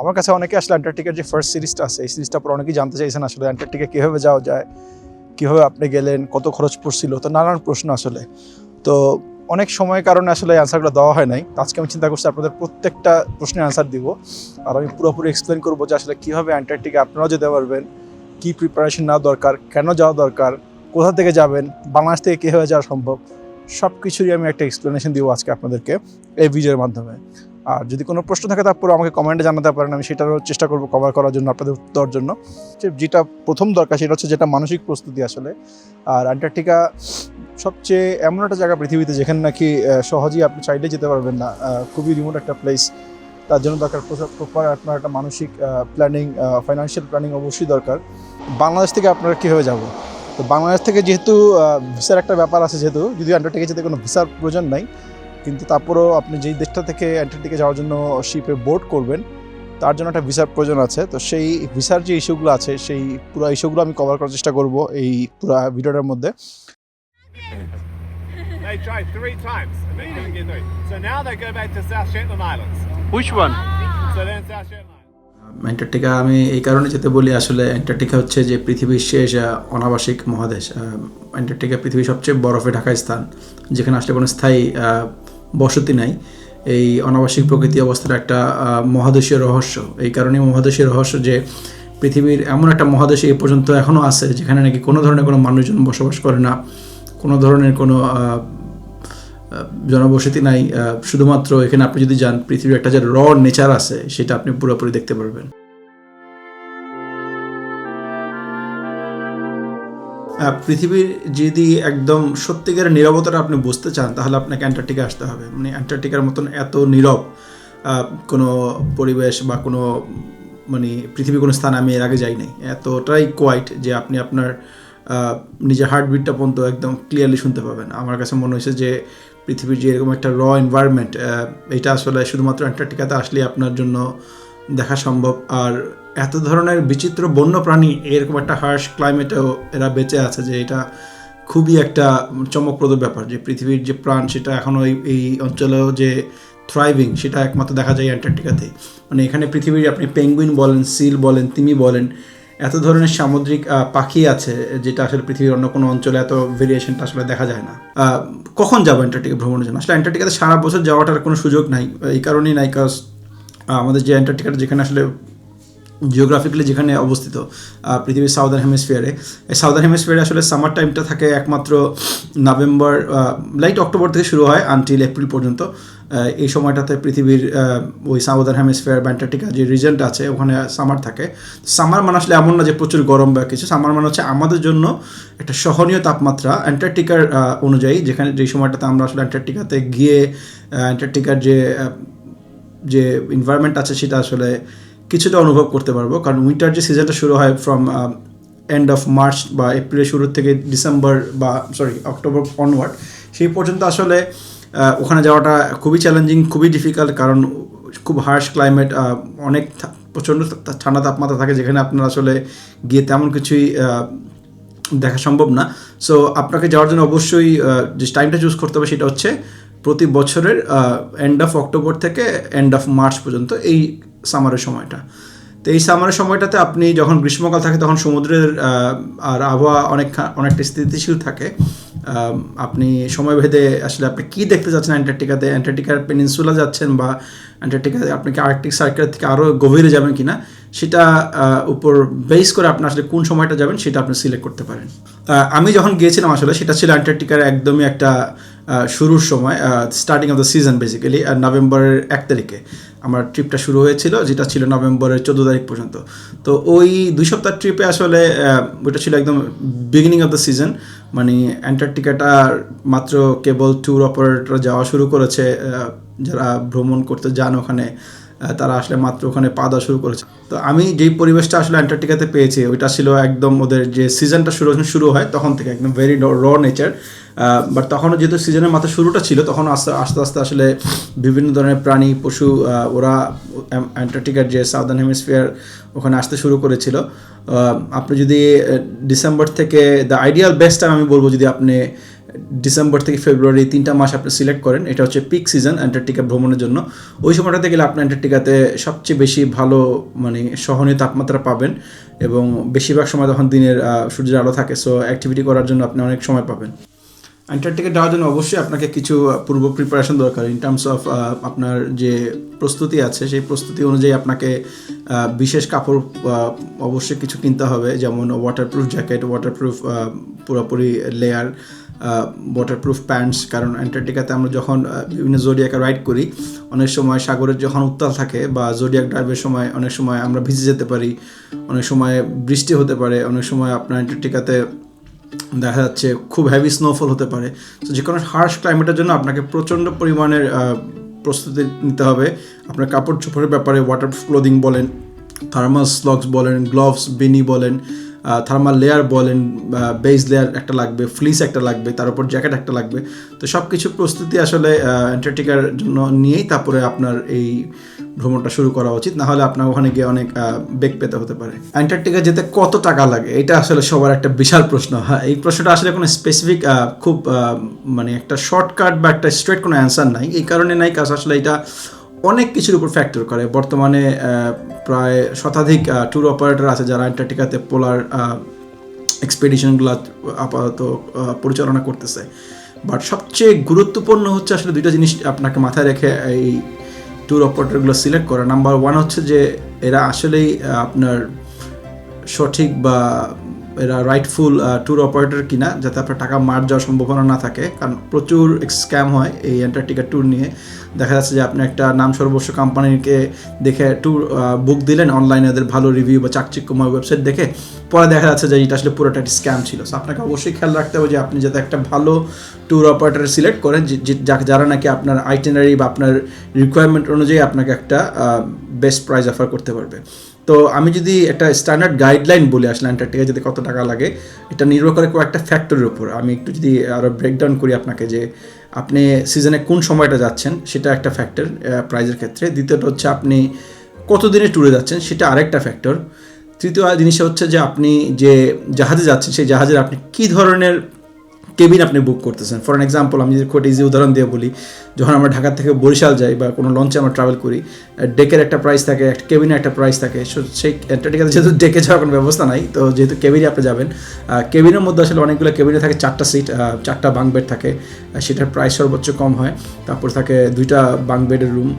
আমার কাছে অনেকে আসলে অ্যান্টার্কটিকার যে ফার্স্ট সিরিজটা আছে, এই সিরিজটা পর অনেকেই জানতে চাইছেন আসলে অ্যান্টার্কটিকা কীভাবে যাওয়া যায়, কীভাবে আপনি গেলেন, কত খরচ পড়ছিল, তো নানান প্রশ্ন আসলে। তো অনেক সময়ের কারণে আসলে অ্যান্সারগুলো দেওয়া হয় নাই। আজকে আমি চিন্তা করছি আপনাদের প্রত্যেকটা প্রশ্নের অ্যান্সার দিব, আর আমি পুরোপুরি এক্সপ্লেন করব যে আসলে কীভাবে অ্যান্টার্কটিকা আপনারাও যেতে পারবেন, কী প্রিপারেশন নেওয়া দরকার, কেন যাওয়া দরকার, কোথা থেকে যাবেন, বাংলাদেশ থেকে কীভাবে যাওয়া সম্ভব সব কিছুরই আমি একটা এক্সপ্লেনেশন দিব আজকে আপনাদেরকে এই ভিডিওর মাধ্যমে। আর যদি কোনো প্রশ্ন থাকে তারপরে আমাকে কমেন্টে জানাতে পারেন। আমি সেটারও চেষ্টা করব কভার করার জন্য, আপনাদের উত্তর জন্য। যেটা প্রথম দরকার, সেটা হচ্ছে যেটা মানসিক প্রস্তুতি আসলে। আর অ্যান্টার্কটিকা সবচেয়ে এমন একটা জায়গা পৃথিবীতে যেখানে নাকি সহজেই আপনি চাইলে যেতে পারবেন না। খুবই রিমোট একটা প্লেস তার জন্য দরকার প্রপার আপনার একটা মানসিক প্ল্যানিং ফাইন্যান্সিয়াল প্ল্যানিং অবশ্যই দরকার। বাংলাদেশ থেকে আপনারা কীভাবে যাব? তো বাংলাদেশ থেকে যেহেতু ভিসার একটা ব্যাপার আছে যেহেতু যদি অ্যান্টার্কটিকা যেতে কোনো ভিসার প্রয়োজন নাই কিন্তু তারপরেও আপনি যেই দেশটা থেকে অ্যান্টার্কটিকা যাওয়ার জন্য শিপে বোর্ড করবেন তার জন্য একটা ভিসার প্রয়োজন আছে তো সেই ভিসার যে ইস্যুগুলো আছে সেই পুরো ইস্যুগুলো আমি কভার করার চেষ্টা করব এই পুরো ভিডিওটার মধ্যে They tried three times and they couldn't get through. So now they go back to South Shetland Islands. Which one? So they're South Shetland Antarctica আমি এই কারণে যেতে বলি আসলে অ্যান্টার্কটিকা হচ্ছে যে পৃথিবীর শেষ অনাবাসিক মহাদেশ অ্যান্টার্কটিকা পৃথিবীর সবচেয়ে বরফে ঢাকা স্থান যেখানে আসলে কোনো স্থায়ী বসতি নাই। এই অনাবাসিক প্রকৃতি অবস্থার একটা মহাদেশীয় রহস্য। এই কারণেই মহাদেশীয় রহস্য যে পৃথিবীর এমন একটা মহাদেশে এ পর্যন্ত এখনও আছে, যেখানে নাকি কোনো ধরনের কোনো মানুষজন বসবাস করে না, কোনো ধরনের কোনো জনবসতি নাই শুধুমাত্র এখানে আপনি যদি যান, পৃথিবীর একটা যে র নেচার আছে, সেটা আপনি পুরোপুরি দেখতে পারবেন। পৃথিবীর যদি একদম সত্যিকারের নিরবতাটা আপনি বুঝতে চান, তাহলে আপনাকে অ্যান্টার্কটিকা আসতে হবে। মানে অ্যান্টার্কটিকার মতন এত নীরব কোনো পরিবেশ বা কোনো মানে পৃথিবীর কোনো স্থান আমি এর আগে যাই নাই এতটাই কোয়াইট যে আপনি আপনার নিজের হার্টবিটটা পর্যন্ত একদম ক্লিয়ারলি শুনতে পাবেন। আমার কাছে মনে হয়েছে যে পৃথিবীর যে এরকম একটা র এনভায়রনমেন্ট এটা আসলে শুধুমাত্র অ্যান্টার্কটিকাতে আসলে আপনার জন্য দেখা সম্ভব। আর এত ধরনের বিচিত্র বন্য প্রাণী এরকম একটা হার্শ ক্লাইমেটেও এরা বেঁচে আছে যে এটা খুবই একটা চমকপ্রদ ব্যাপার। যে পৃথিবীর যে প্রাণ সেটা এখনও এই অঞ্চলেও যে থ্রাইভিং সেটা একমাত্র দেখা যায় অ্যান্টার্কটিকাতে। মানে এখানে পৃথিবীর আপনি পেঙ্গুইন বলেন সিল বলেন, তিমি বলেন, এত ধরনের সামুদ্রিক পাখি আছে যেটা আসলে পৃথিবীর অন্য কোনো অঞ্চলে এত ভেরিয়েশনটা আসলে দেখা যায় না। কখন যাব অ্যান্টার্কটিকা ভ্রমণের জন্য? আসলে অ্যান্টার্কটিকাতে সারা বছর যাওয়াটার কোনো সুযোগ নাই। এই কারণেই নাই কাজ আমাদের যে অ্যান্টার্কটিকাটা যেখানে আসলে জিওগ্রাফিক্যালি যেখানে অবস্থিত পৃথিবীর সাউদার্ন হেমিসফিয়ারে এই সাউদার্ন হেমিসফিয়ারে আসলে সামার টাইমটা থাকে একমাত্র নভেম্বর লাইট অক্টোবর থেকে শুরু হয় আনটিল এপ্রিল পর্যন্ত। এই সময়টাতে পৃথিবীর ওই সাউদার্ন হেমিসফিয়ার বা যে রিজেন্ট আছে, ওখানে সামার থাকে। সামার মানে আসলে এমন না যে প্রচুর গরম বা কিছু। সামার মানে হচ্ছে আমাদের জন্য একটা সহনীয় তাপমাত্রা অ্যান্টার্কটিকার অনুযায়ী, যেখানে যে সময়টাতে আমরা আসলে অ্যান্টার্কটিকাতে গিয়ে অ্যান্টার্কটিকার যে যে এনভায়রনমেন্ট আছে সেটা আসলে কিছুটা অনুভব করতে পারব। কারণ উইন্টার যে সিজনটা শুরু হয় ফ্রম এন্ড অফ মার্চ বা এপ্রিলের শুরু থেকে ডিসেম্বর বা সরি অক্টোবর অনওয়ার্ড সেই পর্যন্ত আসলে ওখানে যাওয়াটা খুবই চ্যালেঞ্জিং খুবই ডিফিকাল্ট কারণ খুব হার্শ ক্লাইমেট অনেক প্রচণ্ড ঠান্ডা তাপমাত্রা থাকে যেখানে আপনার আসলে গিয়ে তেমন কিছুই দেখা সম্ভব না। সো আপনাকে যাওয়ার জন্য অবশ্যই যে টাইমটা চুজ করতে হবে সেটা হচ্ছে প্রতি বছরের এন্ড অফ অক্টোবর থেকে এন্ড অফ মার্চ পর্যন্ত এই সামারের সময়টা। তো এই সামারের সময়টাতে আপনি যখন গ্রীষ্মকাল থাকে তখন সমুদ্রের আর আবহাওয়া অনেক অনেকটা স্থিতিশীল থাকে। আপনি সময় ভেদে আসলে আপনি কী দেখতে যাচ্ছেন অ্যান্টার্কটিকাতে? অ্যান্টার্কটিকার পেনিনসুলা যাচ্ছেন বা অ্যান্টার্কটিকাতে আপনি কি আর্কটিক সার্কেল থেকে আরও গভীরে যাবেন কিনা? সেটা উপর বেস করে আপনি আসলে কোন সময়টা যাবেন সেটা আপনি সিলেক্ট করতে পারেন। আমি যখন গিয়েছিলাম আসলে সেটা ছিল অ্যান্টার্কটিকার একদমই একটা শুরুর সময় starting of the season basically নভেম্বরের এক তারিখে আমার ট্রিপটা শুরু হয়েছিল, যেটা ছিল নভেম্বরের চোদ্দ তারিখ পর্যন্ত। তো ওই দুই সপ্তাহ ট্রিপে আসলে ওইটা ছিল একদম বিগিনিং অফ দ্য সিজন মানে অ্যান্টার্কটিকাটা মাত্র কেবল ট্যুর অপারেটর যাওয়া শুরু করেছে যারা ভ্রমণ করতে যান ওখানে। তারা আসলে মাত্র ওখানে পা দেওয়া শুরু করেছে। তো আমি যেই পরিবেশটা আসলে অ্যান্টার্কটিকাতে পেয়েছি, ওইটা ছিল একদম ওদের যে সিজনটা শুরু শুরু হয় তখন থেকে একদম ভেরি র নেচার বাট তখনও যেহেতু সিজনের মাত্র শুরুটা ছিল, তখন আস্তে আস্তে আস্তে আসলে বিভিন্ন ধরনের প্রাণী, পশু ওরা অ্যান্টার্কটিকার যে সাউদার্ন হেমিসফিয়ার ওখানে আসতে শুরু করেছিল। আপনি যদি ডিসেম্বর থেকে দ্য আইডিয়াল বেস্ট টাইম আমি বলব যদি আপনি ডিসেম্বর থেকে ফেব্রুয়ারি তিনটা মাস আপনি সিলেক্ট করেন, এটা হচ্ছে পিক সিজন অ্যান্টার্কটিকা ভ্রমণের জন্য। ওই সময়টাতে গেলে আপনি অ্যান্টার্কটিকাতে সবচেয়ে বেশি ভালো মানে সহনীয় তাপমাত্রা পাবেন এবং বেশিরভাগ সময় তখন দিনের সূর্যের আলো থাকে সো অ্যাক্টিভিটি করার জন্য আপনি অনেক সময় পাবেন। অ্যান্টার্কটিকা যাওয়ার জন্য অবশ্যই আপনাকে কিছু পূর্ব প্রিপারেশন দরকার ইন টার্মস অফ আপনার যে প্রস্তুতি আছে, সেই প্রস্তুতি অনুযায়ী আপনাকে বিশেষ কাপড় অবশ্যই কিছু কিনতে হবে, যেমন ওয়াটারপ্রুফ জ্যাকেট ওয়াটারপ্রুফ পুরোপুরি লেয়ার ওয়াটারপ্রুফ প্যান্টস কারণ অ্যান্টার্কটিকাতে আমরা যখন বিভিন্ন জোডিয়াকে রাইড করি, অনেক সময় সাগরের যখন উত্তাল থাকে বা জোডিয়াক ড্রাইভের সময় অনেক সময় আমরা ভিজে যেতে পারি, অনেক সময় বৃষ্টি হতে পারে, অনেক সময় আপনার অ্যান্টার্কটিকাতে দেখা যাচ্ছে খুব হেভি স্নোফল হতে পারে। তো যে কোনো হার্শ ক্লাইমেটের জন্য আপনাকে প্রচণ্ড পরিমাণের প্রস্তুতি নিতে হবে। আপনার কাপড় চোপড়ের ব্যাপারে ওয়াটারপ্রুফ ক্লোদিং বলেন থার্মাল স্লক্স বলেন গ্লোভস বেনি বলেন থার্মাল লেয়ার বলেন বেস লেয়ার একটা লাগবে ফ্লিস একটা লাগবে, তার উপর জ্যাকেট একটা লাগবে। তো সব কিছু প্রস্তুতি আসলে অ্যান্টার্কটিকার জন্য নিয়েই তারপরে আপনার এই ভ্রমণটা শুরু করা উচিত। না হলে আপনার ওখানে গিয়ে অনেক বেগ পেতে হতে পারে। অ্যান্টার্কটিকা যেতে কত টাকা লাগে? এটা আসলে সবার একটা বিশাল প্রশ্ন। হ্যাঁ এই প্রশ্নটা আসলে কোনো স্পেসিফিক খুব মানে একটা শর্টকাট বা একটা স্ট্রেট কোনো অ্যান্সার নাই। এই কারণে নাই কাজ আসলে এটা অনেক কিছুর উপর ফ্যাক্টর করে। বর্তমানে প্রায় শতাধিক ট্যুর অপারেটর আছে যারা অ্যান্টার্কটিকাতে পোলার এক্সপেডিশনগুলো আপাতত পরিচালনা করতেছে। বাট সবচেয়ে গুরুত্বপূর্ণ হচ্ছে আসলে দুইটা জিনিস আপনাকে মাথায় রেখে এই ট্যুর অপারেটরগুলো সিলেক্ট করা। নাম্বার ওয়ান হচ্ছে যে, এরা আসলেই আপনার সঠিক বা এরা রাইটফুল ট্যুর অপারেটর কিনা, যাতে আপনার টাকা মার যাওয়ার সম্ভাবনা না থাকে। কারণ প্রচুর স্ক্যাম হয় এই অ্যান্টার্কটিকা ট্যুর নিয়ে। দেখা যাচ্ছে যে আপনি একটা নাম সর্বস্ব কোম্পানিকে দেখে ট্যুর বুক দিলেন অনলাইনে ওদের ভালো রিভিউ বা চাকচিক্যময় ওয়েবসাইট দেখে। পরে দেখা যাচ্ছে যে এটা আসলে পুরোটা একটা স্ক্যাম ছিল। সো আপনাকে অবশ্যই খেয়াল রাখতে হবে যে আপনি যাতে একটা ভালো ট্যুর অপারেটর সিলেক্ট করেন যারা নাকি আপনার আইটেনারি বা আপনার রিকোয়ারমেন্ট অনুযায়ী আপনাকে একটা বেস্ট প্রাইস অফার করতে পারবে। তো আমি যদি একটা স্ট্যান্ডার্ড গাইডলাইন বলি আসলে অ্যান্টার্কটিকা যদি কত টাকা লাগে, এটা নির্ভর করে কয়েকটা ফ্যাক্টরের উপর। আমি একটু যদি আরও ব্রেকডাউন করি আপনাকে যে আপনি সিজনে কোন সময়টা যাচ্ছেন, সেটা একটা ফ্যাক্টর প্রাইজের ক্ষেত্রে। দ্বিতীয়টা হচ্ছে আপনি কতদিনে ট্যুরে যাচ্ছেন, সেটা আরেকটা ফ্যাক্টর তৃতীয় জিনিস হচ্ছে যে আপনি যে জাহাজে যাচ্ছেন, সেই জাহাজের আপনি কী ধরনের কেবিন আপনি বুক করতেছেন। ফর এক্সাম্পল আমি যদি খুব ইজি উদাহরণ দিয়ে বলি যখন আমরা ঢাকা থেকে বরিশাল যাই বা কোনো লঞ্চে আমরা ট্রাভেল করি ডেকের একটা প্রাইস থাকে একটা কেবিনের একটা প্রাইস থাকে So, সেই অ্যান্টার্কটিকাতে যেহেতু ডেকে যাওয়ার কোনো ব্যবস্থা নাই তো যেহেতু কেবিনে আপনি যাবেন কেবিনের মধ্যে আসলে অনেকগুলো কেবিনে থাকে চারটা সিট চারটা বাং বেড থাকে সেটার প্রাইস সর্বোচ্চ কম হয়। তারপর থাকে দুইটা বাং বেডের রুম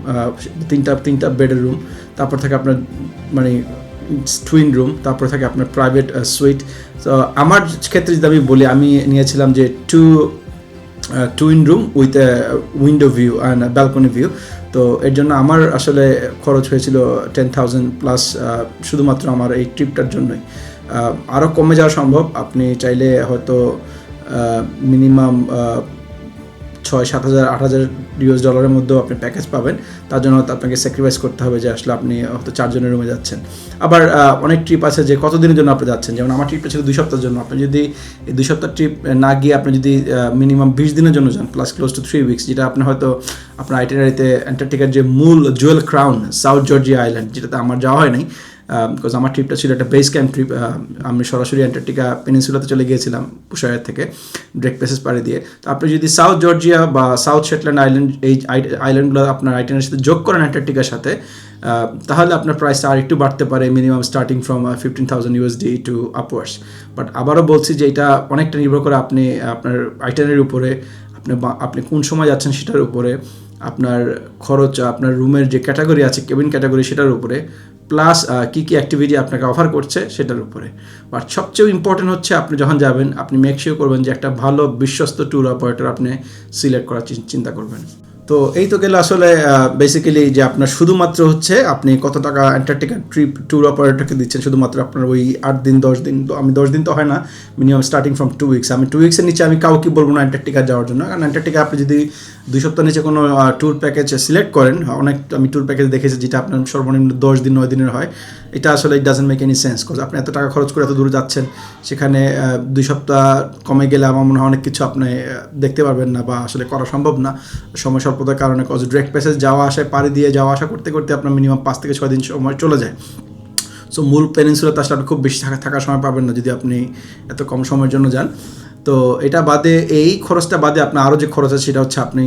তিনটা তিনটা বেডের রুম তারপর থাকে আপনার মানে টুইন রুম তারপরে থাকে আপনার প্রাইভেট সুইট তো আমার ক্ষেত্রে যদি আমি বলি, আমি নিয়েছিলাম যে two twin room with window view and balcony view তো এর জন্য আমার আসলে খরচ হয়েছিল টেন থাউজেন্ড প্লাস শুধুমাত্র আমার এই ট্রিপটার জন্যই। আরও কমে যাওয়া সম্ভব। আপনি চাইলে হয়তো মিনিমাম ছয়, সাত হাজার, আট হাজার ইউএস ডলারের মধ্যেও আপনি প্যাকেজ পাবেন। তার জন্য হয়তো আপনাকে স্যাক্রিফাইস করতে হবে যে আসলে আপনি হয়তো চারজনের রুমে যাচ্ছেন। আবার অনেক ট্রিপ আছে যে কতদিনের জন্য আপনি যাচ্ছেন? যেমন আমার ট্রিপটা ছিল দুই সপ্তাহের জন্য। আপনি যদি এই দুই সপ্তাহ ট্রিপ না গিয়ে আপনি যদি মিনিমাম বিশ দিনের জন্য যান plus close to three weeks যেটা আপনি হয়তো আপনার আইটেনারিতে অ্যান্টার্কটিকার যে মূল jewel crown South Georgia island যেটাতে আমার যাওয়া হয় নাই বিকজ আমার ট্রিপটা ছিল একটা বেস ক্যাম্প ট্রিপ আমি সরাসরি অ্যান্টার্কটিকা পেনিনসুলাতে চলে গিয়েছিলাম পুষায়ার থেকে ড্রেক প্যাসেজ পাড়ি দিয়ে। তো আপনি যদি সাউথ জর্জিয়া বা সাউথ শেটল্যান্ড আইল্যান্ড এই আইল্যান্ডগুলো আপনার আইটেনের সাথে যোগ করেন অ্যান্টার্কটিকার সাথে তাহলে আপনার প্রাইসটা আর একটু বাড়তে পারে minimum starting from fifteen thousand USD to upwards but আবারও বলছি যে এটা অনেকটা নির্ভর করে আপনি, আপনার আইটেনের উপরে, আপনি আপনি কোন সময় যাচ্ছেন সেটার উপরে আপনার খরচ, আপনার রুমের যে ক্যাটাগরি আছে কেবিন ক্যাটাগরি সেটার উপরে প্লাস কী কী অ্যাক্টিভিটি আপনাকে অফার করছে, সেটার উপরে। বাট সবচেয়ে ইম্পর্টেন্ট হচ্ছে আপনি যখন যাবেন, আপনি মেক শিওর করবেন যে একটা ভালো বিশ্বস্ত ট্যুর অপারেটর আপনি সিলেক্ট করার চিন্তা করবেন। তো এই তো গেলে আসলে বেসিক্যালি যে আপনার শুধুমাত্র হচ্ছে, আপনি কত টাকা অ্যান্টার্কটিকা ট্রিপ ট্যুর অপারেটরকে দিচ্ছেন, শুধুমাত্র আপনার ওই আট দিন, দশ দিন, তো আমি দশ দিন তো হয় না minimum starting from two weeks আমি টু উইক্সের নিচে আমি কাউকে বলব না অ্যান্টার্কটিকা যাওয়ার জন্য। কারণ অ্যান্টার্কটিকা আপনি যদি দুই সপ্তাহ নিচে কোনো ট্যুর প্যাকেজ সিলেক্ট করেন। অনেক, আমি ট্যুর প্যাকেজ দেখেছি যেটা আপনার সর্বনিম্ন দশ দিন, নয় দিনের হয়। এটা আসলে it doesn't make any sense cause আপনি এত টাকা খরচ করে এত দূরে যাচ্ছেন, সেখানে দুই সপ্তাহ কমে গেলে আমার মনে হয় অনেক কিছু আপনি দেখতে পারবেন না বা আসলে করা সম্ভব না। সময় স্বল্পতার কারণে কজ ডিরেক্ট প্যাসেজ যাওয়া আসায় পাড়ি দিয়ে যাওয়া আসা করতে করতে আপনার মিনিমাম পাঁচ থেকে ছয় দিন সময় চলে যায়। সো মূল পেনিনসুলাতে আসলে আপনি খুব বেশি থাকা, থাকার সময় পাবেন না যদি আপনি এত কম সময়ের জন্য যান। তো এটা বাদে, এই খরচটা বাদে আপনার আরও যে খরচ আছে সেটা হচ্ছে আপনি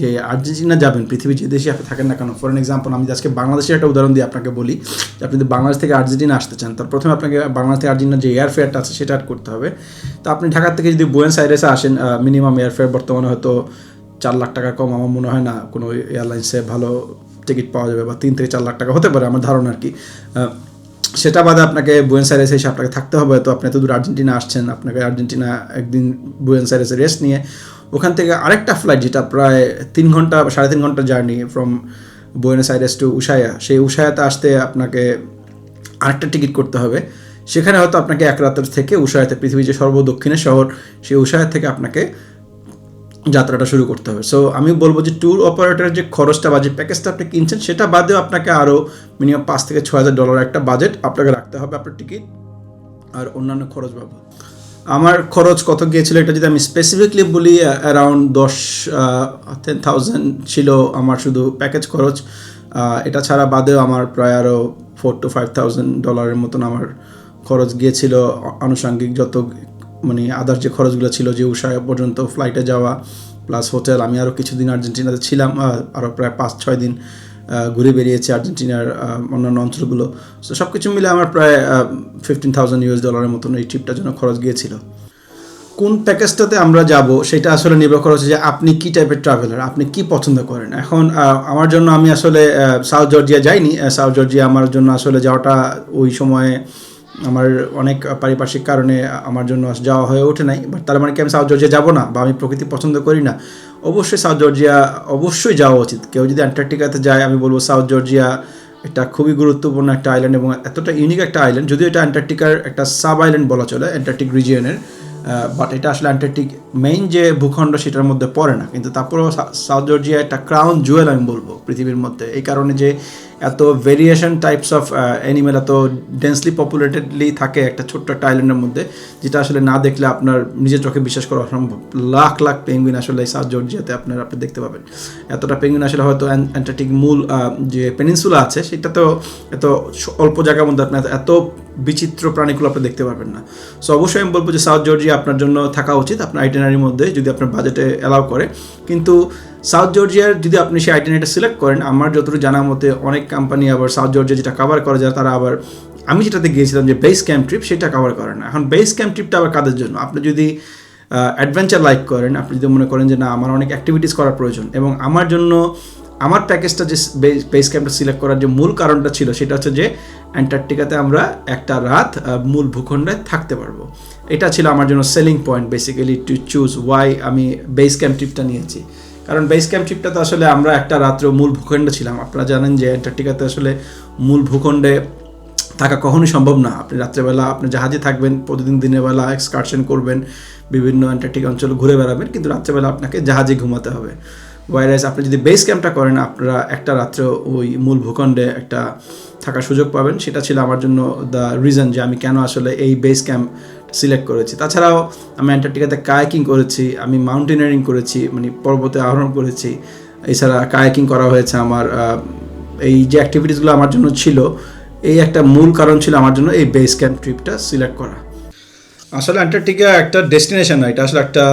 যে আর্জেন্টিনা যাবেন, পৃথিবীর যে দেশে আপনি থাকেন না কেন? ফর এক্সাম্পল আমি আজকে বাংলাদেশের একটা উদাহরণ দিয়ে আপনাকে বলি। যে আপনি যদি বাংলাদেশ থেকে আর্জেন্টিনা আসতে চান, তার প্রথমে আপনাকে বাংলাদেশ থেকে আর্জেন্টিনা যে এয়ার ফেয়ারটা আছে সেটা করতে হবে। তো আপনি ঢাকা থেকে যদি বুয়েন্স আইরেসে আসেন মিনিমাম এয়ার ফেয়ার বর্তমানে হয়তো চার লাখ টাকা কম আমার মনে হয় না কোনো এয়ারলাইন্সে ভালো টিকিট পাওয়া যাবে বা তিন থেকে চার লাখ টাকা হতে পারে আমার ধারণা আর কি। সেটা বাদে আপনাকে বুয়েন্স আইরেসে এসে আপনাকে থাকতে হবে, তো আপনি এত দূর আর্জেন্টিনা আসছেন, আপনাকে আর্জেন্টিনা একদিন বুয়েন্স আইরেসে রেস্ট নিয়ে। ওখান থেকে আরেকটা ফ্লাইট যেটা প্রায় তিন ঘণ্টা, সাড়ে তিন ঘণ্টা journey from Buenos Aires to Ushuaia উষায়াতে আসতে আপনাকে আরেকটা টিকিট করতে হবে। সেখানে হয়তো আপনাকে এক রাতের থেকে উষায়াতে পৃথিবীর যে সর্বদক্ষিণের শহর, সেই উষায়া থেকে আপনাকে যাত্রাটা শুরু করতে হবে। সো আমি বলব যে ট্যুর অপারেটরের যে খরচটা বা যে প্যাকেজটা আপনি কিনছেন, সেটা বাদেও আপনাকে আরও মিনিমাম পাঁচ থেকে ছ হাজার ডলার একটা বাজেট আপনাকে রাখতে হবে আপনার টিকিট আর অন্যান্য খরচ বাবদ। আমার খরচ কত গিয়েছিল এটা যদি আমি স্পেসিফিকলি বলি অ্যারাউন্ড দশ টেন থাউজেন্ড ছিল আমার শুধু প্যাকেজ খরচ। এটা ছাড়া বাদেও আমার প্রায় আরও ফোর টু ফাইভ থাউজেন্ড ডলারের মতন আমার খরচ গিয়েছিল। আনুষঙ্গিক যত মানে আদার যে খরচগুলো ছিল যে উষায় পর্যন্ত ফ্লাইটে যাওয়া প্লাস হোটেল আমি আরও কিছুদিন আর্জেন্টিনাতে ছিলাম আরও প্রায় পাঁচ, ছয় দিন ঘুরে বেরিয়েছি আর্জেন্টিনার অন্যান্য অঞ্চলগুলো। তো সব কিছু মিলে আমার প্রায় ফিফটিন থাউজেন্ড ইউএস ডলারের মতন এই ট্রিপটার জন্য খরচ গিয়েছিল। কোন প্যাকেজটাতে আমরা যাব সেটা আসলে নির্ভর করে হচ্ছে যে আপনি কী টাইপের ট্রাভেলার আপনি কি পছন্দ করেন? এখন আমার জন্য আমি আসলে সাউথ জর্জিয়া যাইনি সাউথ জর্জিয়া আমার জন্য আসলে যাওয়াটা ওই সময়ে আমার অনেক পারিপার্শ্বিক কারণে আমার জন্য যাওয়া হয়ে ওঠে নাই বাট তার মানে কি আমি সাউথ জর্জিয়া যাব না বা আমি প্রকৃতি পছন্দ করি না? অবশ্যই সাউথ জর্জিয়া, অবশ্যই যাওয়া উচিত। কেউ যদি অ্যান্টার্কটিকাতে যায়, আমি বলব সাউথ জর্জিয়া এটা খুবই গুরুত্বপূর্ণ একটা আইল্যান্ড এবং এতটা ইউনিক একটা আইল্যান্ড যদিও এটা অ্যান্টার্কটিকার একটা সাব আইল্যান্ড বলা চলে, অ্যান্টার্কটিক রিজিয়নের বাট এটা আসলে অ্যান্টার্কটিক মেইন যে ভূখণ্ড সেটার মধ্যে পড়ে না। কিন্তু তারপরেও সাউথ জর্জিয়া একটা ক্রাউন জুয়েল আমি বলব পৃথিবীর মধ্যে। এই কারণে যে এত ভেরিয়েশন টাইপস অফ অ্যানিমেল এত ডেন্সলি পপুলেটেডলি থাকে একটা ছোট্ট একটা আইল্যান্ডের মধ্যে, যেটা আসলে না দেখলে আপনার নিজের চোখে বিশ্বাস করা অসম্ভব। লাখ লাখ পেঙ্গুইন আসলে সাউথ জর্জিয়াতে আপনার, আপনি দেখতে পাবেন। এতটা পেঙ্গুইন আসলে হয়তো অ্যান- অ্যান্টার্কটিক মূল যে পেনিনসুলা আছে সেটা তো এত অল্প জায়গার মধ্যে আপনি এত- বিচিত্র প্রাণীগুলো আপনি দেখতে পারবেন না। সো অবশ্যই আমি বলব যে সাউথ জর্জিয়া আপনার জন্য থাকা উচিত, আপনার আইটেনারির মধ্যে যদি আপনার বাজেটে অ্যালাউ করে। কিন্তু সাউথ জর্জিয়ার যদি আপনি সেই আইটেনারিটা সিলেক্ট করেন, আমার যতটুকু জানা মতে অনেক কোম্পানি আবার সাউথ জর্জিয়া যেটা কভার করে যায় তারা আবার, আমি যেটাতে গিয়েছিলাম যে বেস ক্যাম্প ট্রিপ সেটা কভার করে না। এখন বেস ক্যাম্প ট্রিপটা আবার কাদের জন্য? আপনি যদি অ্যাডভেঞ্চার লাইক করেন, আপনি যদি মনে করেন যে না, আমার অনেক অ্যাক্টিভিটিস করার প্রয়োজন এবং আমার জন্য, আমার প্যাকেজটা যে বেস ক্যাম্পটা সিলেক্ট করার যে মূল কারণটা ছিল, সেটা হচ্ছে যে অ্যান্টার্কটিকাতে আমরা একটা রাত মূল ভূখণ্ডে থাকতে পারব। এটা ছিল আমার জন্য selling point basically to choose why আমি বেস ক্যাম্প ট্রিপটা নিয়েছি। কারণ বেস ক্যাম্প ট্রিপটা তো আসলে আমরা একটা রাত্রে মূল ভূখণ্ডে ছিলাম। আপনারা জানেন যে অ্যান্টার্কটিকাতে আসলে মূল ভূখণ্ডে থাকা কখনোই সম্ভব না। আপনি রাত্রেবেলা আপনি জাহাজে থাকবেন, প্রতিদিন দিনের বেলা এক্সকারশন করবেন, বিভিন্ন অ্যান্টার্কটিক অঞ্চল ঘুরে বেড়াবেন, কিন্তু রাত্রেবেলা আপনাকে জাহাজে ঘুমাতে হবে। ওয়াইরাস আপনি যদি বেস ক্যাম্পটা করেন, আপনারা একটা রাত্রে ওই মূল ভূখণ্ডে একটা থাকার সুযোগ পাবেন। সেটা ছিল আমার জন্য দ্য রিজন যে আমি কেন আসলে এই বেস ক্যাম্প সিলেক্ট করেছি। তাছাড়াও আমি অ্যান্টার্কটিকাতে কায়াকিং করেছি, আমি মাউন্টেনিয়ারিং করেছি মানে পর্বতে আরোহণ করেছি। এছাড়া কায়াকিং করা হয়েছে আমার এই যে অ্যাক্টিভিটিসগুলো আমার জন্য ছিল, এই একটা মূল কারণ ছিল আমার জন্য এই বেস ক্যাম্প ট্রিপটা সিলেক্ট করা। আসলে অ্যান্টার্কটিকা একটা ডেস্টিনেশন না, এটা আসলে একটা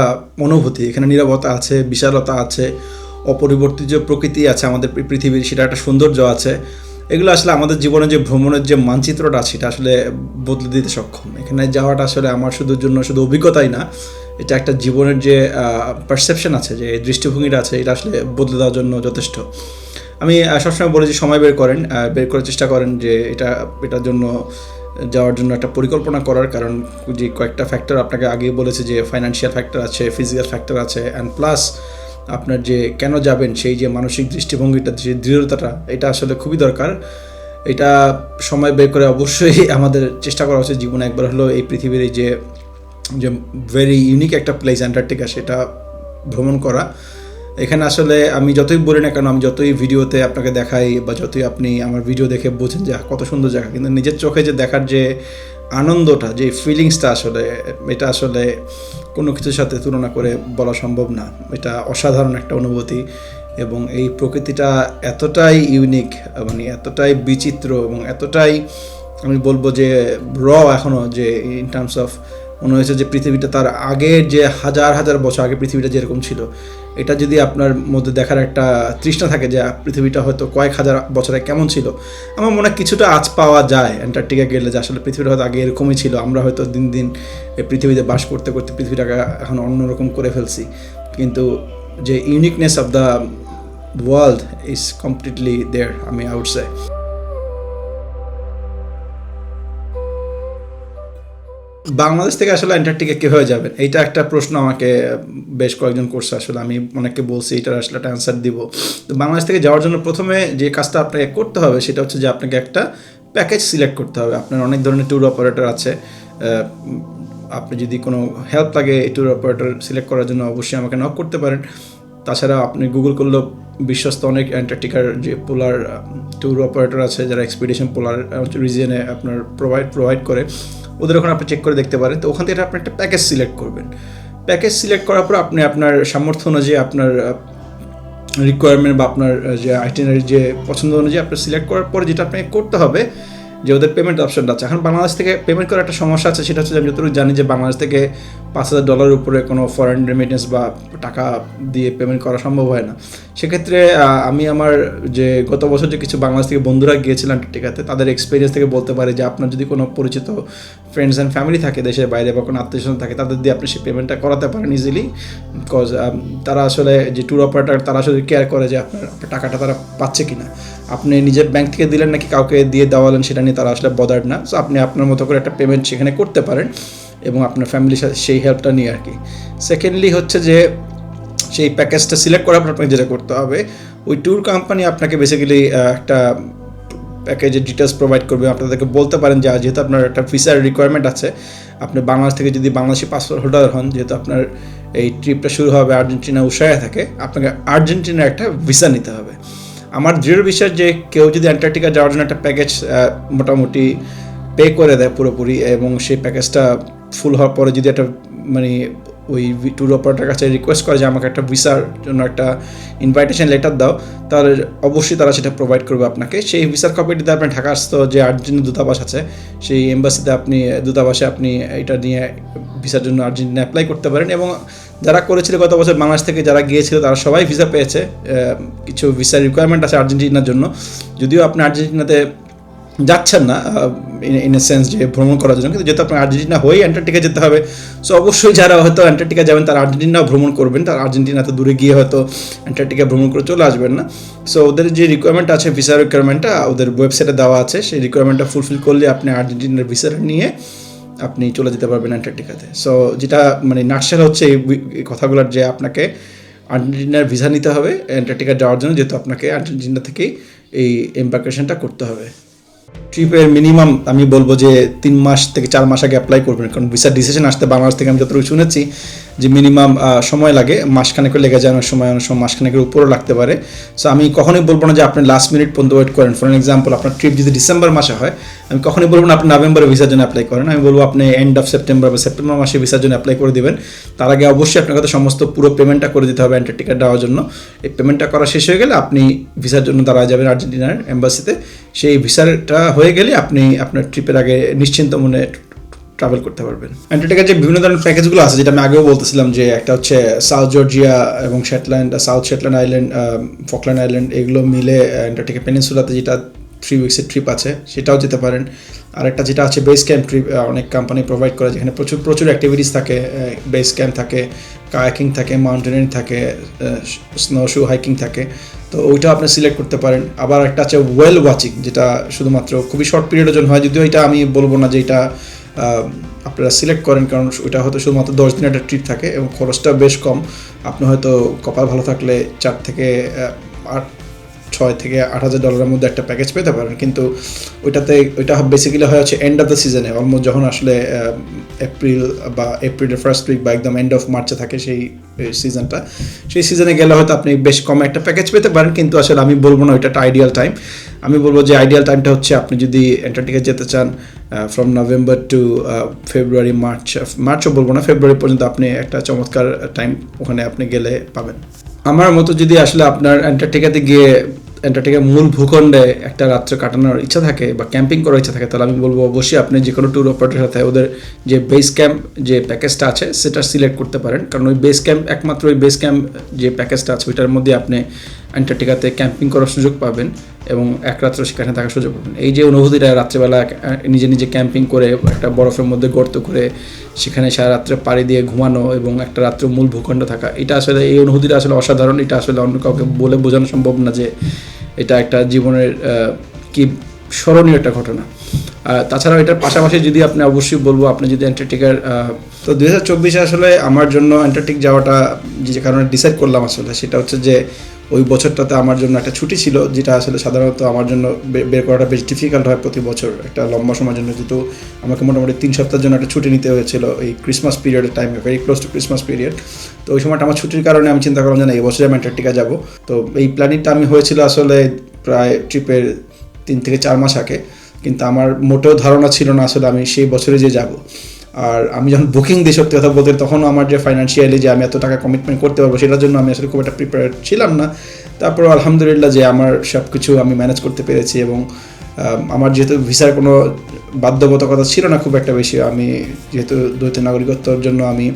অনুভূতি। এখানে নিরাপত্তা আছে, বিশালতা আছে, অপরিবর্তিত যে প্রকৃতি আছে আমাদের পৃথিবীর, সেটা একটা সৌন্দর্য আছে। এগুলো আসলে আমাদের জীবনে যে ভ্রমণের যে মানচিত্রটা আছে এটা আসলে বদলে দিতে সক্ষম। এখানে যাওয়াটা আসলে আমার শুধু জন্য শুধু অভিজ্ঞতাই না, এটা একটা জীবনের যে পারসেপশন আছে, যে দৃষ্টিভঙ্গিটা আছে, এটা আসলে বদলে দেওয়ার জন্য যথেষ্ট। আমি সবসময় বলি যে সময় বের করেন বের করার চেষ্টা করেন যে এটা, এটার জন্য যাওয়ার জন্য একটা পরিকল্পনা করার, কারণ যে কয়েকটা ফ্যাক্টর আপনাকে আগেই বলেছে যে ফাইন্যান্সিয়াল ফ্যাক্টর আছে ফিজিক্যাল ফ্যাক্টর আছে অ্যান্ড প্লাস আপনার যে কেন যাবেন, সেই যে মানসিক দৃষ্টিভঙ্গিটা, যে দৃঢ়তাটা, এটা আসলে খুবই দরকার। এটা সময় বের করে অবশ্যই আমাদের চেষ্টা করা উচিত। জীবনে একবার হলো এই পৃথিবীর এই যে যে ভেরি ইউনিক একটা প্লেস অ্যান্টার্কটিকা সেটা ভ্রমণ করা। এখানে আসলে আমি যতই বলি না কেন, আমি যতই ভিডিওতে আপনাকে দেখাই বা যতই আপনি আমার ভিডিও দেখে বোঝেন যে কত সুন্দর জায়গা। কিন্তু নিজের চোখে যে দেখার যে আনন্দটা, যে ফিলিংসটা আসলে, এটা আসলে কোনো কিছুর সাথে তুলনা করে বলা সম্ভব না। এটা অসাধারণ একটা অনুভূতি এবং এই প্রকৃতিটা এতটাই ইউনিক মানে এতটাই বিচিত্র এবং এতটাই, আমি বলব যে র এখনও যে ইন টার্মস অফ মনে হয়েছে যে পৃথিবীটা তার আগের যে হাজার হাজার বছর আগে পৃথিবীটা যেরকম ছিল এটা যদি আপনার মধ্যে দেখার একটা তৃষ্ণা থাকে যে পৃথিবীটা হয়তো কয়েক হাজার বছরে কেমন ছিল, আমার মনে হয় কিছুটা আজ পাওয়া যায় অ্যান্টার্কটিকা গেলে যে আসলে পৃথিবীটা হয়তো আগে এরকমই ছিল। আমরা হয়তো দিন দিন পৃথিবীতে বাস করতে করতে পৃথিবীটাকে এখন অন্যরকম করে ফেলছি। কিন্তু যে uniqueness of the world is completely there আমি আউট বাংলাদেশ থেকে আসলে অ্যান্টার্কটিকা কীভাবে যাবেন? এইটা একটা প্রশ্ন আমাকে বেশ কয়েকজন করছে। আসলে আমি অনেককে বলছি, এটার আসলে একটা অ্যান্সার দিব। তো বাংলাদেশ থেকে যাওয়ার জন্য প্রথমে যে কাজটা আপনাকে করতে হবে, সেটা হচ্ছে যে আপনাকে একটা প্যাকেজ সিলেক্ট করতে হবে। আপনার অনেক ধরনের ট্যুর অপারেটর আছে। আপনি যদি কোনো হেল্প লাগে এই ট্যুর অপারেটর সিলেক্ট করার জন্য, অবশ্যই আমাকে নক করতে পারেন। তাছাড়া আপনি গুগল করলেও বিশ্বস্ত অনেক অ্যান্টার্কটিকার যে পোলার ট্যুর অপারেটর আছে, যারা এক্সপিডিশন পোলার রিজিয়নে আপনার প্রোভাইড প্রোভাইড করে। ওদের ওখানে আপনি চেক করে দেখতে পারেন। তো ওখান থেকে আপনি একটা প্যাকেজ সিলেক্ট করবেন। প্যাকেজ সিলেক্ট করার পর আপনি আপনার সামর্থ্য অনুযায়ী আপনার রিকোয়ারমেন্ট বা আপনার যে আইটেনারি যে পছন্দ অনুযায়ী আপনার সিলেক্ট করার পর যেটা আপনাকে করতে হবে যে ওদের পেমেন্ট অপশনটা আছে। এখন বাংলাদেশ থেকে পেমেন্ট করার একটা সমস্যা আছে, সেটা হচ্ছে আমি যতটুকু জানি যে বাংলাদেশ থেকে পাঁচ হাজার ডলারের উপরে কোনো ফরেন রেমিটেন্স বা টাকা দিয়ে পেমেন্ট করা সম্ভব হয় না। সেক্ষেত্রে আমি আমার যে গত বছর যে কিছু বাংলাদেশ থেকে বন্ধুরা গিয়েছিলেন টিকাতে, তাদের এক্সপিরিয়েন্স থেকে বলতে পারি যে আপনার যদি কোনো পরিচিত ফ্রেন্ডস অ্যান্ড ফ্যামিলি থাকে দেশের বাইরে বা কোনো আত্মীয়স্বজন থাকে, তাদের দিয়ে আপনি সেই পেমেন্টটা করাতে পারেন ইজিলি বিকজ তারা আসলে যে ট্যুর অপারেটার তারা আসলে কেয়ার করে যে আপনার আপনার টাকাটা তারা পাচ্ছে কিনা। আপনি নিজের ব্যাংক থেকে দিলেন নাকি কাউকে দিয়ে দেওয়ালেন সেটা নিয়ে তারা আসলে বদার্ড না। সো আপনি আপনার মতো করে একটা পেমেন্ট সেখানে করতে পারেন এবং আপনার ফ্যামিলির সাথে সেই হেল্পটা নিয়ে আর কি। সেকেন্ডলি হচ্ছে যে, সেই প্যাকেজটা সিলেক্ট করার পর আপনাকে যেটা করতে হবে, ওই ট্যুর কোম্পানি আপনাকে বেসিক্যালি একটা প্যাকেজের ডিটেলস প্রোভাইড করবে। আপনাদেরকে বলতে পারেন যে যেহেতু আপনার একটা ভিসার রিকোয়ারমেন্ট আছে, আপনি বাংলাদেশ থেকে যদি বাংলাদেশি পাসপোর্ট হোল্ডার হন, যেহেতু আপনার এই ট্রিপটা শুরু হবে আর্জেন্টিনা উষায় থাকে, আপনাকে আর্জেন্টিনার একটা ভিসা নিতে হবে। আমার দৃঢ় বিশ্বাস যে কেউ যদি অ্যান্টার্কটিকা যাওয়ার জন্য একটা প্যাকেজ মোটামুটি পে করে দেয় পুরোপুরি এবং সেই প্যাকেজটা ফুল হওয়ার পরে যদি একটা মানে ওই ট্যুর অপারেটার কাছে রিকোয়েস্ট করে যে আমাকে একটা ভিসার জন্য একটা ইনভাইটেশন লেটার দাও তাহলে অবশ্যই তারা সেটা প্রোভাইড করবে আপনাকে। সেই ভিসার কপিটিতে আপনি ঢাকাস্থ যে আর্জেন্টিনা দূতাবাস আছে, সেই এম্বাসিতে আপনি, দূতাবাসে আপনি এটা নিয়ে ভিসার জন্য আর্জেন্টিনা অ্যাপ্লাই করতে পারেন এবং যারা করেছিল গত বছর বাংলাদেশ থেকে যারা গিয়েছিল, তারা সবাই ভিসা পেয়েছে। কিছু ভিসার রিকোয়ারমেন্ট আছে আর্জেন্টিনার জন্য। যদিও আপনি আর্জেন্টিনাতে যাচ্ছেন না ইন এ সেন্স যে ভ্রমণ করার জন্য। কিন্তু যেহেতু আপনার আর্জেন্টিনা হয়েই অ্যান্টার্কটিকা যেতে হবে সো অবশ্যই যারা হয়তো অ্যান্টার্কটিকা যাবেন, তারা আর্জেন্টিনাও ভ্রমণ করবেন। তারা আর্জেন্টিনাতে দূরে গিয়ে হয়তো অ্যান্টার্কটিকা ভ্রমণ করে চলে আসবেন না। সো ওদের যে রিকোয়ারমেন্ট আছে ভিসা রিকোয়ারমেন্টটা ওদের ওয়েবসাইটে দেওয়া আছে। সেই রিকোয়ারমেন্টটা ফুলফিল করলে আপনি আর্জেন্টিনার ভিসাটা নিয়ে আপনি চলে যেতে পারবেন অ্যান্টার্কটিকাতে। সো যেটা মানে নার্সাল হচ্ছে এই এই কথাগুলোর যে আপনাকে আর্জেন্টিনার ভিসা নিতে হবে, অ্যান্টার্কটিকা যাওয়ার জন্য, যেহেতু আপনাকে আর্জেন্টিনা থেকেই এই এম্বার্কেশনটা করতে হবে। ট্রিপের মিনিমাম আমি বলব যে তিন মাস থেকে চার মাস আগে অ্যাপ্লাই করবেন, কারণ ভিসার ডিসিশন আসতে বাংলাদেশ থেকে আমি যতটুকু শুনেছি যে মিনিমাম সময় লাগে, মাসখানেকের লেগে যায়, অনেক সময় অনেক সময় মাসখানেকের উপরও লাগতে পারে। সো আমি কখনোই বলব না যে আপনি লাস্ট মিনিট পর্যন্ত ওয়েট করেন। ফর এক্সাম্পল আপনার ট্রিপ যদি ডিসেম্বর মাসে হয়, আমি কখনোই বলব না আপনি নভেম্বরে ভিসার জন্য অ্যাপ্লাই করেন। আমি বলব আপনি এন্ড অফ সেপ্টেম্বর বা সেপ্টেম্বর মাসে ভিসার জন্য অ্যাপ্লাই করে দিবেন। তার আগে অবশ্যই আপনার কাছে সমস্ত পুরো পেমেন্টটা করে দিতে হবে অ্যান্টার্কটিকা দেওয়ার জন্য। এই পেমেন্টটা করা শেষ হয়ে গেলে আপনি ভিসার জন্য দাঁড়ায় যাবেন আর্জেন্টিনার এম্বাসিতে সেই ভিসাটা হয়ে গেলে আপনি আপনার ট্রিপের আগে নিশ্চিন্ত মনে ট্রাভেল করতে পারবেন। অ্যান্টার্কটিকার যে বিভিন্ন ধরনের প্যাকেজগুলো আছে, যেটা আমি আগেও বলতেছিলাম যে একটা হচ্ছে সাউথ জর্জিয়া এবং Shetland South Shetland Island Falkland Island এগুলো মিলে অ্যান্টার্কটিকা পেনিনসুলাতে যেটা থ্রি উইক্সের ট্রিপ আছে, সেটাও যেতে পারেন। আরেকটা যেটা আছে বেস ক্যাম্প ট্রিপ অনেক কোম্পানি প্রোভাইড করে, যেখানে প্রচুর প্রচুর অ্যাক্টিভিটিস থাকে বেস ক্যাম্প থাকে কায়াকিং থাকে মাউন্টেনিং থাকে স্নো শু হাইকিং থাকে। তো ওইটাও আপনি সিলেক্ট করতে পারেন। আবার একটা আছে ওয়েল ওয়াচিং যেটা শুধুমাত্র খুবই শর্ট পিরিয়ডের জন্য হয়। যদিও এটা আমি বলব না যে এটা আপনারা সিলেক্ট করেন, কারণ ওইটা হয়তো শুধুমাত্র দশ দিনের একটা ট্রিপ থাকে এবং খরচটা বেশ কম। আপনি হয়তো কপাল ভালো থাকলে চার থেকে আট ছয় থেকে আট হাজার ডলারের মধ্যে একটা প্যাকেজ পেতে পারেন কিন্তু ওইটাতে, ওইটা বেসিক্যালি হয় হচ্ছে এন্ড অফ দ্য সিজনে অলমোস্ট যখন আসলে এপ্রিল বা এপ্রিলের ফার্স্ট উইক বা একদম এন্ড অফ মার্চে থাকে সেই সিজনটা সেই সিজনে গেলে হয়তো আপনি বেশ কম একটা প্যাকেজ পেতে পারেন। কিন্তু আসলে আমি বলব না ওইটা একটা আইডিয়াল টাইম আমি বলব যে আইডিয়াল টাইমটা হচ্ছে আপনি যদি অ্যান্টার্কটিকা যেতে চান from November to February March মার্চও বলব না ফেব্রুয়ারি পর্যন্ত আপনি একটা চমৎকার টাইম ওখানে আপনি গেলে পাবেন। আমার মতো যদি আসলে আপনার অ্যান্টার্কটিকাতে গিয়ে অ্যান্টার্কটিকার মূল ভূখণ্ডে একটা রাত্রে কাটানোর ইচ্ছা থাকে বা ক্যাম্পিং করার ইচ্ছা থাকে, তাহলে আমি বলব অবশ্যই আপনি যে কোনো ট্যুর অপারেটরের সাথে ওদের যে বেস ক্যাম্প যে প্যাকেজটা আছে, সেটা সিলেক্ট করতে পারেন। কারণ ওই বেস ক্যাম্প একমাত্র ওই বেস ক্যাম্প যে প্যাকেজটা আছে, ওইটার মধ্যে আপনি অ্যান্টার্কটিকাতে ক্যাম্পিং করার সুযোগ পাবেন এবং এক রাত্র সেখানে থাকার সুযোগ পাবেন। এই যে অনুভূতিটা রাত্রেবেলা নিজে নিজে ক্যাম্পিং করে একটা বরফের মধ্যে গর্ত করে সেখানে সারা রাত্রে পাড়ি দিয়ে ঘুমানো এবং একটা রাত্রে মূল ভূখণ্ড থাকা, এটা আসলে, এই অনুভূতিটা আসলে অসাধারণ। এটা আসলে অন্য কাউকে বলে বোঝানো সম্ভব না যে এটা একটা জীবনের কি স্মরণীয় একটা ঘটনা। তাছাড়াও এটার পাশাপাশি যদি আপনি অবশ্যই বলব, আপনি যদি অ্যান্টার্কটিকার তো দুই হাজার চব্বিশে আসলে আমার জন্য অ্যান্টার্কটিক যাওয়াটা যে কারণে ডিসাইড করলাম আসলে, সেটা হচ্ছে যে ওই বছরটাতে আমার জন্য একটা ছুটি ছিল, যেটা আসলে সাধারণত আমার জন্য বের করাটা বেশ ডিফিকাল্ট হয় প্রতি বছর। একটা লম্বা সময়ের জন্য যেহেতু আমাকে মোটামুটি তিন সপ্তাহের জন্য একটা ছুটি নিতে হয়েছিল এই ক্রিসমাস পিরিয়ডের টাইমে very close to Christmas period তো ওই সময়টা আমার ছুটির কারণে আমি চিন্তা করলাম যে না, এই বছরে আমি অ্যান্টার্কটিকা যাব। তো এই প্ল্যানিংটা আমি হয়েছিল আসলে প্রায় ট্রিপের তিন থেকে চার মাস আগে। কিন্তু আমার মোটেও ধারণা ছিল না আসলে আমি সেই বছরে যে যাব। আর আমি যখন বুকিং দিই সত্যি কথা বলতে তখন আমার যে ফাইন্যান্সিয়ালি যে আমি এত টাকা কমিটমেন্ট করতে পারব সেটার জন্য আমি আসলে খুব একটা প্রিপেয়ার ছিলাম না। তারপর আলহামদুলিল্লাহ যে আমার সব কিছু আমি ম্যানেজ করতে পেরেছি এবং আমার যেহেতু ভিসার কোনো বাধ্যবাধকতা ছিল না খুব একটা বেশি, আমি যেহেতু দ্বৈত নাগরিকত্বর জন্য আমি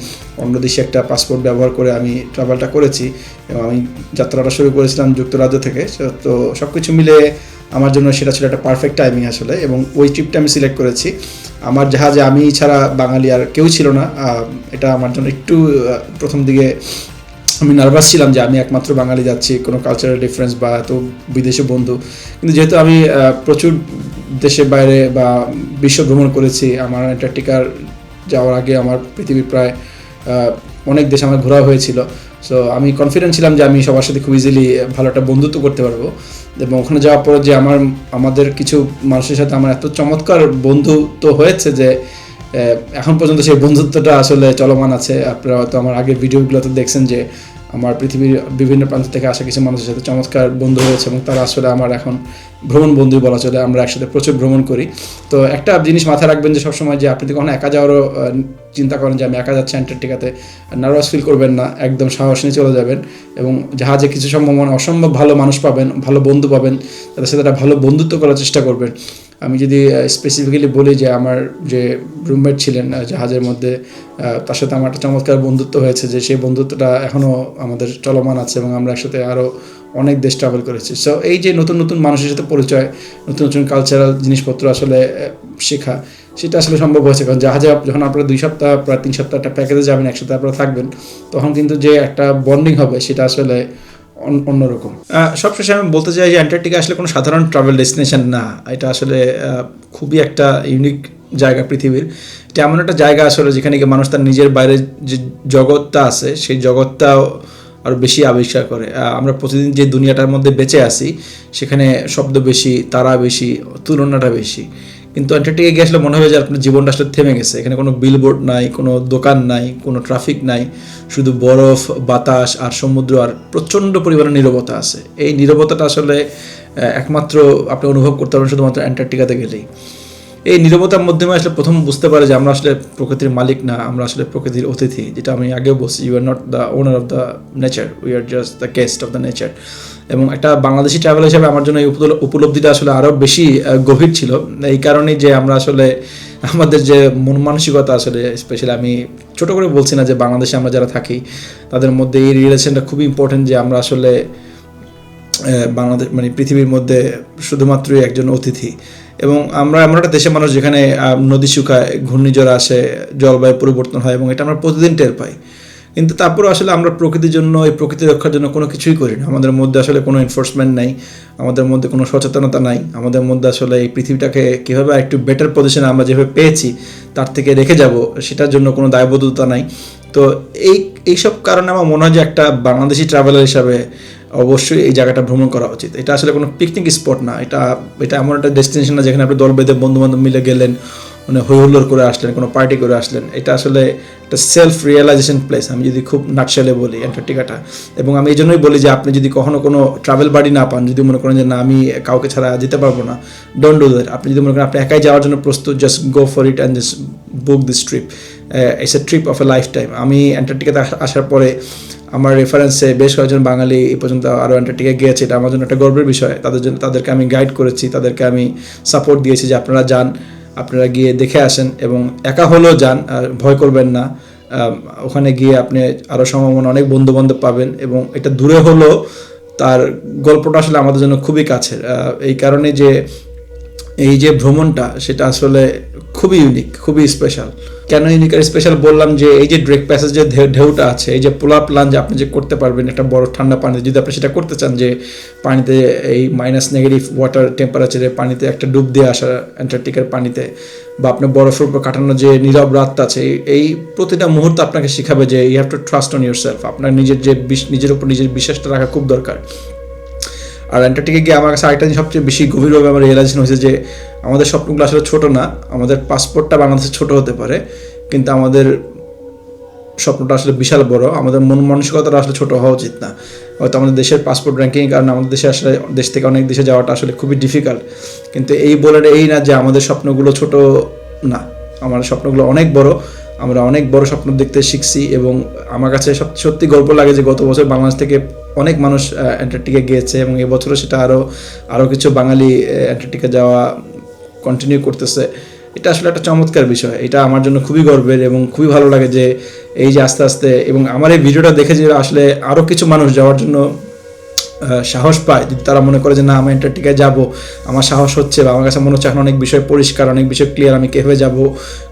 অন্য দেশে একটা পাসপোর্ট ব্যবহার করে আমি ট্রাভেলটা করেছি এবং আমি যাত্রাটা শুরু করেছিলাম যুক্তরাজ্য থেকে। তো সব কিছু মিলে আমার জন্য সেটা ছিল একটা পারফেক্ট টাইমিং আসলে এবং ওই ট্রিপটা আমি সিলেক্ট করেছি। আমার জাহাজে আমি ছাড়া বাঙালি আর কেউ ছিল না। এটা আমার জন্য একটু প্রথম দিকে আমি নার্ভাস ছিলাম যে আমি একমাত্র বাঙালি যাচ্ছি, কোনো কালচারাল ডিফারেন্স বা এত বিদেশি বন্ধু। কিন্তু যেহেতু আমি প্রচুর দেশের বাইরে বা বিশ্ব ভ্রমণ করেছি, আমার অ্যান্টার্কটিকার যাওয়ার আগে আমার পৃথিবীর প্রায় অনেক দেশ আমার ঘোরা হয়েছিল। সো আমি কনফিডেন্ট ছিলাম যে আমি সবার সাথে খুব ইজিলি ভালো একটা বন্ধুত্ব করতে পারব। এবং ওখানে যাওয়ার পর যে আমার, আমাদের কিছু মানুষের সাথে আমার এত চমৎকার বন্ধু তো হয়েছে যে এখন পর্যন্ত সেই বন্ধুত্বটা আসলে চলমান আছে। আপনারা হয়তো আমার আগের ভিডিওগুলোতে দেখছেন যে আমার পৃথিবীর বিভিন্ন প্রান্ত থেকে আসা কিছু মানুষের সাথে চমৎকার বন্ধু হয়েছে এবং তারা আসলে আমার এখন ভ্রমণ বন্ধু বলা চলে। আমরা একসাথে প্রচুর ভ্রমণ করি। তো একটা জিনিস মাথায় রাখবেন যে সবসময় যে আপনি কখনো একা যাওয়ারও চিন্তা করেন যে আমি একা যাচ্ছি অ্যান্টার্কটিকাতে, নার্ভাস ফিল করবেন না, একদম সাহস নিয়ে চলে যাবেন এবং জাহাজে কিছু সম্ভব মানে অসম্ভব ভালো মানুষ পাবেন, ভালো বন্ধু পাবেন, তাদের সাথে একটা ভালো বন্ধুত্ব করার চেষ্টা করবেন। আমি যদি স্পেসিফিক্যালি বলি যে আমার যে রুমমেট ছিলেন জাহাজের মধ্যে তার সাথে আমার একটা চমৎকার বন্ধুত্ব হয়েছে যে সেই বন্ধুত্বটা এখনও আমাদের চলমান আছে এবং আমরা একসাথে আরও অনেক দেশ ট্রাভেল করেছি। সো এই যে নতুন নতুন মানুষের সাথে পরিচয়, নতুন নতুন কালচারাল জিনিসপত্র আসলে শেখা, সেটা আসলে সম্ভব হয়েছে। কারণ জাহাজে যখন আপনারা দুই সপ্তাহ, প্রায় তিন সপ্তাহ একটা প্যাকেজে যাবেন, একসাথে আপনারা থাকবেন, তখন কিন্তু যে একটা বন্ডিং হবে, সেটা আসলে অন্যরকম। সবশেষে আমি বলতে চাই যে অ্যান্টার্কটিকা আসলে কোনো সাধারণ ট্রাভেল ডেস্টিনেশন না। এটা আসলে খুবই একটা ইউনিক জায়গা পৃথিবীর। এটা এমন একটা জায়গা আসলে যেখানে গিয়ে মানুষ তার নিজের বাইরে যে জগৎটা আছে, সেই জগৎটাও আরও বেশি আবিষ্কার করে। আমরা প্রতিদিন যে দুনিয়াটার মধ্যে বেঁচে আছি, সেখানে শব্দ বেশি, তারা বেশি, তুলনাটা বেশি। কিন্তু অ্যান্টার্কটিকে গিয়ে আসলে মনে হবে যে আপনার জীবনটা আসলে থেমে গেছে। এখানে কোনো বিলবোর্ড নাই, কোনো দোকান নাই, কোনো ট্রাফিক নাই। শুধু বরফ, বাতাস আর সমুদ্র আর প্রচণ্ড পরিমাণে নিরবতা আছে। এই নিরবতাটা আসলে একমাত্র আপনি অনুভব করতে পারবেন শুধুমাত্র অ্যান্টার্কটিকাতে গেলেই। এই নীরবতার মাধ্যমে আসলে প্রথম বুঝতে পারে যে আমরা আসলে প্রকৃতির মালিক না, আমরা আসলে প্রকৃতির অতিথি, যেটা আমি আগেও বলছি you are not the owner of the nature we are just the guest of the nature এবং একটা বাংলাদেশি ট্রাভেল হিসেবে আমার জন্য এই উপল- উপলব্ধিটা আসলে আরও বেশি গভীর ছিল। এই কারণেই যে আমরা আসলে আমাদের যে মন মানসিকতা আসলে স্পেশালি আমি ছোট করে বলছি না যে বাংলাদেশে আমরা যারা থাকি, তাদের মধ্যে এই রিলেশনটা খুবই ইম্পর্টেন্ট যে আমরা আসলে বাংলাদেশ মানে পৃথিবীর মধ্যে শুধুমাত্রই একজন অতিথি। এবং আমরা এমন একটা দেশের মানুষ যেখানে নদী শুকায়, ঘূর্ণিঝড় আসে, জলবায়ু পরিবর্তন হয় এবং এটা আমরা প্রতিদিন টের পাই। কিন্তু তারপরে আসলে আমরা প্রকৃতির জন্য, এই প্রকৃতি রক্ষার জন্য কোনো কিছুই করি না। আমাদের মধ্যে আসলে কোনো এনফোর্সমেন্ট নাই, আমাদের মধ্যে কোনো সচেতনতা নাই, আমাদের মধ্যে আসলে এই পৃথিবীটাকে কীভাবে একটু বেটার পজিশনে আমরা যেভাবে পেয়েছি, তার থেকে রেখে যাব, সেটার জন্য কোনো দায়বদ্ধতা নাই। তো এই, এইসব কারণে আমার মনে হয় যে একটা বাংলাদেশি ট্রাভেলার হিসাবে অবশ্যই এই জায়গাটা ভ্রমণ করা উচিত। এটা আসলে কোনো পিকনিক স্পট না। এটা এটা এমন একটা ডেস্টিনেশন না যেখানে আপনি দল বেঁধে বন্ধু বান্ধব মিলে গেলেন মানে হুল্লোড় করে আসলেন, কোনো পার্টি করে আসলেন। এটা আসলে একটা সেলফ রিয়েলাইজেশন প্লেস আমি যদি খুব নাটশেলে বলি, অ্যান্টার্কটিকাটা। এবং আমি এই জন্যই বলি যে আপনি যদি কখনো কোনো ট্রাভেল বাড়ি না পান, যদি মনে করেন যে না, আমি কাউকে ছাড়া যেতে পারব না ডোন্ট ডু দ্যাট আপনি যদি মনে করেন আপনি একাই যাওয়ার জন্য প্রস্তুত just go for it and just book this trip it's a trip of a lifetime আমি অ্যান্টার্কটিকাতে আসার পরে আমার রেফারেন্সে বেশ কয়েকজন বাঙালি এই পর্যন্ত আরও অ্যান্টার্কটিকা গিয়েছে। এটা আমার জন্য একটা গর্বের বিষয়। তাদের জন্য, তাদেরকে আমি গাইড করেছি, তাদেরকে আমি সাপোর্ট দিয়েছি যে আপনারা যান, আপনারা গিয়ে দেখে আসেন এবং একা হলেও যান ভয় করবেন না। ওখানে গিয়ে আপনি আরও সম্ভাবনা অনেক বন্ধু বান্ধব পাবেন এবং এটা দূরে হলেও তার গল্পটা আসলে আমাদের জন্য খুবই কাছের। এই কারণে যে এই যে ভ্রমণটা, সেটা আসলে খুবই ইউনিক খুবই স্পেশাল কেন ইউনিক আর স্পেশাল বললাম যে, এই যে ড্রেক প্যাসেজ যে ঢেউ- ঢেউটা আছে, এই যে পোলাপ লাঞ্জ আপনি যে করতে পারবেন, একটা বড় ঠান্ডা পানিতে, যদি আপনি সেটা করতে চান যে পানিতে এই মাইনাস নেগেটিভ ওয়াটার টেম্পারেচারে পানিতে একটা ডুব দিয়ে আসা অ্যান্টার্কটিকার পানিতে, বা আপনি বরফের উপর কাটানো যে নীরব রাতটা আছে, এই- প্রতিটা মুহূর্ত আপনাকে শেখাবে যে you have to trust on yourself আপনার নিজের যে নিজের উপর নিজের বিশ্বাসটা রাখা খুব দরকার। আর অ্যান্টার্কটিকে গিয়ে আমার কাছে আরেকটা সবচেয়ে বেশি গভীরভাবে আমার রিয়েলাইজেশন হয়েছে যে, আমাদের স্বপ্নগুলো আসলে ছোটো না, আমাদের পাসপোর্টটা বাংলাদেশে ছোট হতে পারে, কিন্তু আমাদের স্বপ্নটা আসলে বিশাল বড়, আমাদের মন মানসিকতাটা আসলে ছোট হওয়া উচিত না। হয়তো আমাদের দেশের পাসপোর্ট র্যাঙ্কিং কারণে আমাদের দেশে আসলে দেশ থেকে অনেক দেশে যাওয়াটা আসলে খুবই ডিফিকাল্ট কিন্তু এই বলে এই না যে আমাদের স্বপ্নগুলো ছোট না। আমার স্বপ্নগুলো অনেক বড়, আমরা অনেক বড় স্বপ্ন দেখতে শিখছি এবং আমার কাছে সত্যি গল্প লাগে যে গত বছর বাংলাদেশ থেকে অনেক মানুষ অ্যান্টার্কটিকা গিয়েছে এবং এবছরও সেটা আরও আরও কিছু বাঙালি অ্যান্টার্কটিকা যাওয়া কন্টিনিউ করতেছে। এটা আসলে একটা চমৎকার বিষয়। এটা আমার জন্য খুবই গর্বের এবং খুবই ভালো লাগে যে এই যে আস্তে আস্তে এবং আমার এই ভিডিওটা দেখে যে আসলে আরও কিছু মানুষ যাওয়ার জন্য সাহস পায়। যদি তারা মনে করে যে, না, আমি অ্যান্টার্কটিকায় যাব, আমার সাহস হচ্ছে বা আমার কাছে মনে হচ্ছে এখন অনেক বিষয় পরিষ্কার, অনেক বিষয় ক্লিয়ার আমি কীভাবে যাব,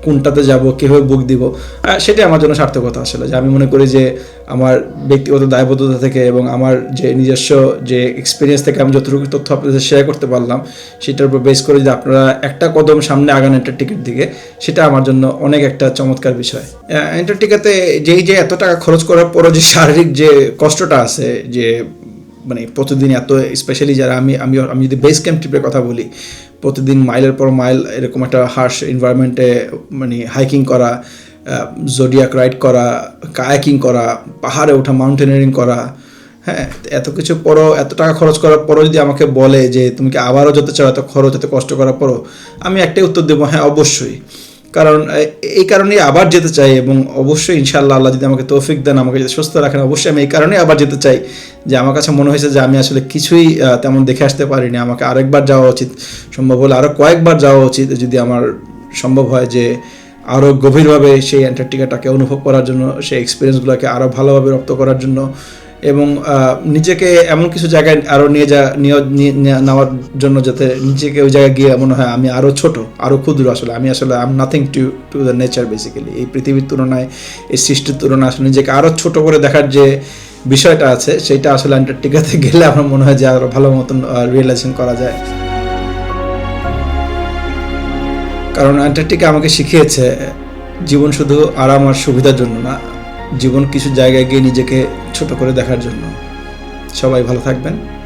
কোনটাতে যাব, কীভাবে বুক দিব? সেটাই আমার জন্য সার্থকতা আসলে। যে আমি মনে করি যে, আমার ব্যক্তিগত দায়বদ্ধতা থেকে এবং আমার যে নিজস্ব যে এক্সপিরিয়েন্স থেকে আমি যতটুকু তথ্য আপনাদের শেয়ার করতে পারলাম, সেটার উপর বেস করে যদি আপনারা একটা কদম সামনে আগান অ্যান্টার্কটিকার দিকে, সেটা আমার জন্য অনেক একটা চমৎকার বিষয়। অ্যান্টার্কটিকাতে যেই যে এত টাকা খরচ করার পরও যে শারীরিক যে কষ্টটা আছে, যে মানে প্রতিদিন এত স্পেশালি যারা আমি আমি আমি যদি বেস ক্যাম্প ট্রিপের কথা বলি, প্রতিদিন মাইলের পর মাইল এরকম একটা হার্শ এনভায়রনমেন্টে মানে হাইকিং করা জোডিয়াক রাইড করা কায়াকিং করা, পাহাড়ে ওঠা মাউন্টেনিয়ারিং করা হ্যাঁ এত কিছু পরও, এত টাকা খরচ করার পরও যদি আমাকে বলে যে তুমি কি আবারও যেতে চাও, এত খরচ, এত কষ্ট করার পরও, আমি একটাই উত্তর দেবো হ্যাঁ অবশ্যই। কারণ এই কারণেই আবার যেতে চাই এবং অবশ্যই ইনশাআল্লাহ আল্লাহ যদি আমাকে তৌফিক দেন, আমাকে যদি সুস্থ রাখেন, অবশ্যই আমি এই কারণেই আবার যেতে চাই। যে আমার কাছে মনে হয়েছে যে আমি আসলে কিছুই তেমন দেখে আসতে পারিনি। আমাকে আরেকবার যাওয়া উচিত, সম্ভব হলে আরও কয়েকবার যাওয়া উচিত যদি আমার সম্ভব হয় যে আরও গভীরভাবে সেই অ্যান্টার্কটিকাটাকে অনুভব করার জন্য, সেই এক্সপিরিয়েন্সগুলোকে আরও ভালোভাবে রপ্ত করার জন্য এবং নিজেকে এমন কিছু জায়গায় আরও নিয়ে যা নেওয়ার জন্য যাতে নিজেকে ওই জায়গায় গিয়ে মনে হয় আমি আরও ছোট আরও ক্ষুদ্র আসলে। আমি আসলে am nothing to to the nature basically এই পৃথিবীর তুলনায়, এই সৃষ্টির তুলনায় আসলে নিজেকে আরও ছোট করে দেখার যে বিষয়টা আছে, সেটা আসলে অ্যান্টার্কটিকাতে গেলে আমার মনে হয় যে আরও ভালো মতন রিয়েলাইজেশন করা যায়। কারণ অ্যান্টার্কটিকা আমাকে শিখিয়েছে, জীবন শুধু আরাম আর সুবিধার জন্য না। জীবন কিছু জায়গায় গিয়ে নিজেকে ছোট করে দেখার জন্য। সবাই ভালো থাকবেন।